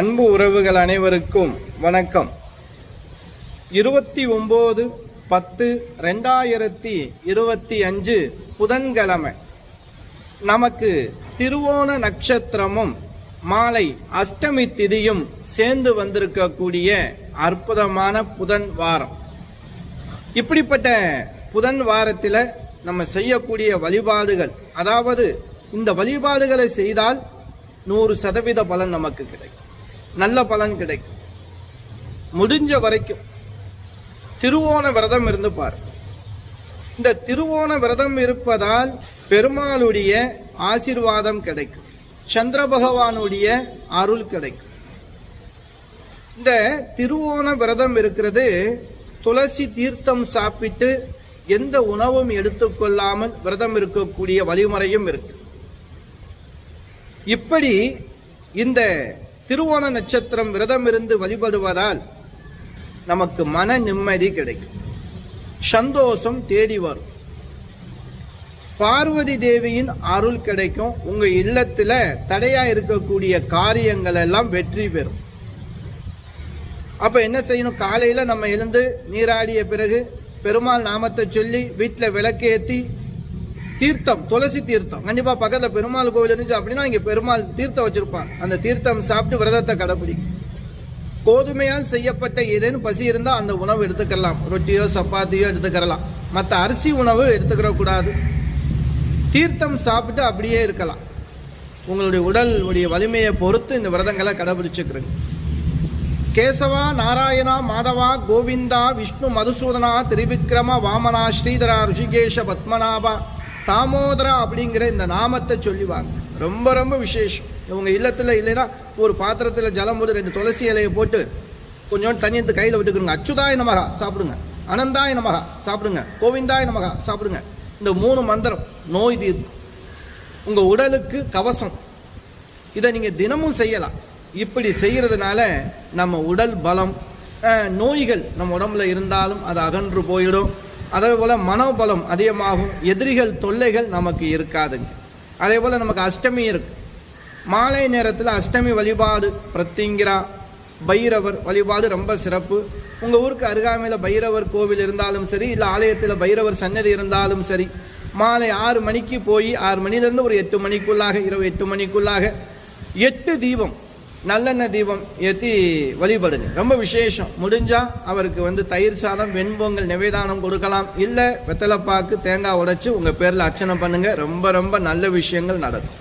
அன்பு உறவுகள் அனைவருக்கும் வணக்கம். இருபத்தி ஒம்பது பத்து ரெண்டாயிரத்தி இருபத்தி அஞ்சு புதன்கிழமை. நமக்கு திருவோண நட்சத்திரமும் மாலை அஷ்டமி திதியும் சேர்ந்து வந்திருக்கக்கூடிய அற்புதமான புதன் வாரம். இப்படிப்பட்ட புதன் வாரத்தில் நம்ம செய்யக்கூடிய வழிபாடுகள் அதாவது இந்த வழிபாடுகளை செய்தால் நூறு சதவீத பலன் நமக்கு கிடைக்கும். நல்ல பலன் கிடைக்கும். முடிஞ்ச வரைக்கும் திருவோண விரதம் இருந்து பாரு. இந்த திருவோண விரதம் இருப்பதால் பெருமாளுடைய ஆசீர்வாதம் கிடைக்கும். சந்திர பகவானுடைய அருள் கிடைக்கும். இந்த திருவோண விரதம் இருக்கிறது துளசி தீர்த்தம் சாப்பிட்டு எந்த உணவும் எடுத்துக்கொள்ளாமல் விரதம் இருக்கக்கூடிய வழிமுறையும் இருக்கு. இப்படி இந்த திருவோண நட்சத்திரம் விரதம் இருந்து வழிபடுவதால் நமக்கு மன நிம்மதி கிடைக்கும். சந்தோஷம் தேடி வரும். பார்வதி தேவியின் அருள் கிடைக்கும். உங்க இல்லத்துல தடையா இருக்கக்கூடிய காரியங்கள் எல்லாம் வெற்றி பெறும். அப்ப என்ன செய்யணும்? காலையில நம்ம எழுந்து நீராடிய பிறகு பெருமாள் நாமத்தை சொல்லி வீட்டில் விளக்கேற்றி தீர்த்தம் துளசி தீர்த்தம். கண்டிப்பா பக்கத்துல பெருமாள் கோவில் இருந்துச்சு அப்படின்னா இங்க பெருமாள் தீர்த்தம் வச்சிருப்பாங்க அந்த தீர்த்தம் சாப்பிட்டு விரதத்தை கடைபிடிக்கும் கோதுமையால் செய்யப்பட்ட ஏதேனும் பசி இருந்தால் அந்த உணவு எடுத்துக்கலாம். ரொட்டியோ சப்பாத்தியோ எடுத்துக்கிறலாம் மற்ற அரிசி உணவு எடுத்துக்கிற கூடாது. தீர்த்தம் சாப்பிட்டு அப்படியே இருக்கலாம். உங்களுடைய உடல் உடைய வலிமையை பொறுத்து இந்த விரதங்களை கடைபிடிச்சுக்கிறேங்க கேசவா நாராயணா மாதவா கோவிந்தா விஷ்ணு மதுசூதனா திரிவிக்ரம வாமனா ஸ்ரீதரா ருஷிகேஷ பத்மநாபா தாமோதரா அப்படிங்கிற இந்த நாமத்தை சொல்லுவாங்க. ரொம்ப ரொம்ப விசேஷம். இவங்க இல்லத்தில் இல்லைன்னா ஒரு பாத்திரத்தில் ஜலம் போட்டு ரெண்டு துளசி இலையை போட்டு கொஞ்சோண்டு தண்ணி எடுத்து கையில் விட்டுக்கிறோங்க அச்சுதாய நமகா சாப்பிடுங்க. அனந்தாய நமகா சாப்பிடுங்க. கோவிந்தாய நமகா சாப்பிடுங்க. இந்த மூணு மந்திரம் நோய் தீர்வு உங்கள் உடலுக்கு கவசம். இதை நீங்கள் தினமும் செய்யலாம். இப்படி செய்கிறதுனால நம்ம உடல் பலம் நோய்கள் நம்ம உடம்புல இருந்தாலும் அது அகன்று போயிடும். அதே போல் மனோபலம் அதிகமாகும். எதிரிகள் தொல்லைகள் நமக்கு இருக்காதுங்க. அதே போல் நமக்கு அஷ்டமி இருக்கு. மாலை நேரத்தில் அஷ்டமி வழிபாடு பிரத்திங்கிரா பைரவர் வழிபாடு ரொம்ப சிறப்பு. உங்கள் ஊருக்கு அருகாமையில் பைரவர் கோவில் இருந்தாலும் சரி இல்லை ஆலயத்தில் பைரவர் சன்னதி இருந்தாலும் சரி மாலை ஆறு மணிக்கு போய் ஆறு மணிலேருந்து ஒரு எட்டு மணிக்குள்ளாக இரவு எட்டு மணிக்குள்ளாக எட்டு தீபம் நல்லெண்ணெய் தீபம் ஏற்றி வழிபடுங்க. ரொம்ப விசேஷம். முடிஞ்சால் அவருக்கு வந்து தயிர் சாதம் வெண்பொங்கல் நிவேதானம் கொடுக்கலாம். இல்லை வெத்தலைப்பாக்கு தேங்காய் உடைச்சி உங்கள் பேரில் அர்ச்சனை பண்ணுங்கள் ரொம்ப ரொம்ப நல்ல விஷயங்கள் நடக்கும்.